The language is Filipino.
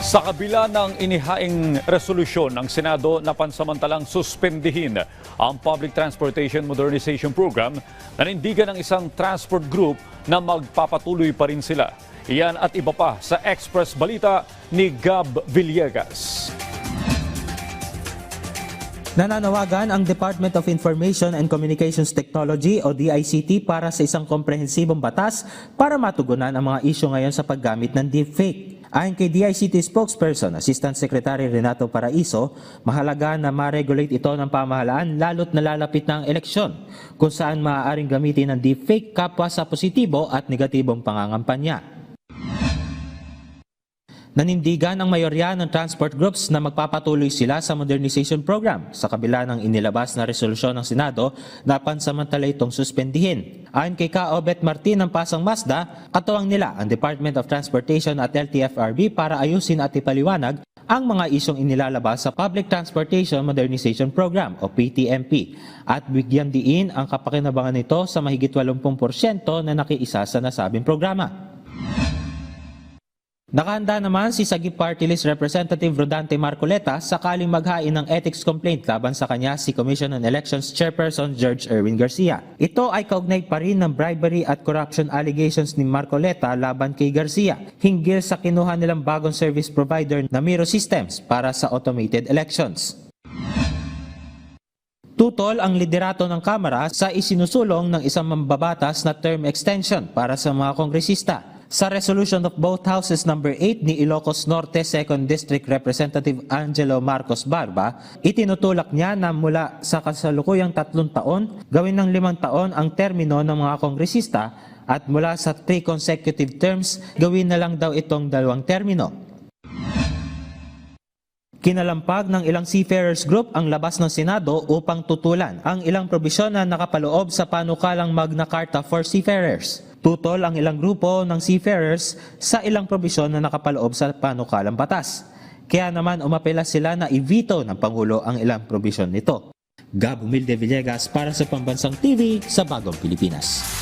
Sa kabila ng inihaing resolusyon ng Senado na pansamantalang suspendihin ang Public Transportation Modernization Program, nanindigan ng isang transport group na magpapatuloy pa rin sila. Iyan at iba pa sa Express Balita ni Gab Villegas. Nananawagan ang Department of Information and Communications Technology o DICT para sa isang komprehensibong batas para matugunan ang mga isyu ngayon sa paggamit ng deepfake. Ayon kay DICT spokesperson, Assistant Secretary Renato Paraiso, mahalaga na ma-regulate ito ng pamahalaan lalo't nalalapit na ang eleksyon kung saan maaaring gamitin ng deepfake kapwa sa positibo at negatibong pangangampanya. Nanindigan ang mayorya ng transport groups na magpapatuloy sila sa modernization program sa kabila ng inilabas na resolusyon ng Senado na pansamantala itong suspendihin. Ayon kay Ka Obet Martin ng Pasang Mazda, katuwang nila ang Department of Transportation at LTFRB para ayusin at ipaliwanag ang mga isyong inilalabas sa Public Transportation Modernization Program o PTMP at bigyan diin ang kapakinabangan nito sa mahigit 80% na nakiisa sa nasabing programa. Nakahanda naman si Sagip Party List Representative Rodante Marcoleta sakaling maghain ng ethics complaint laban sa kanya si Commission on Elections Chairperson George Erwin Garcia. Ito ay kaugnay pa rin ng bribery at corruption allegations ni Marcoleta laban kay Garcia hinggil sa kinuha nilang bagong service provider na Miro Systems para sa automated elections. Tutol ang liderato ng Kamara sa isinusulong ng isang mambabatas na term extension para sa mga kongresista. Sa resolution of both houses number 8 ni Ilocos Norte 2nd District Representative Angelo Marcos Barba, itinutulak niya na mula sa kasalukuyang tatlong taon, gawin ng limang taon ang termino ng mga kongresista at mula sa three consecutive terms, gawin na lang daw itong dalawang termino. Kinalampag ng ilang seafarers group ang labas ng Senado upang tutulan ang ilang probisyon na nakapaloob sa panukalang Magna Carta for Seafarers. Tutol ang ilang grupo ng seafarers sa ilang probisyon na nakapaloob sa panukalang batas. Kaya naman umapela sila na i-veto ng Pangulo ang ilang probisyon nito. Gab Humilde Villegas para sa Pambansang TV sa Bagong Pilipinas.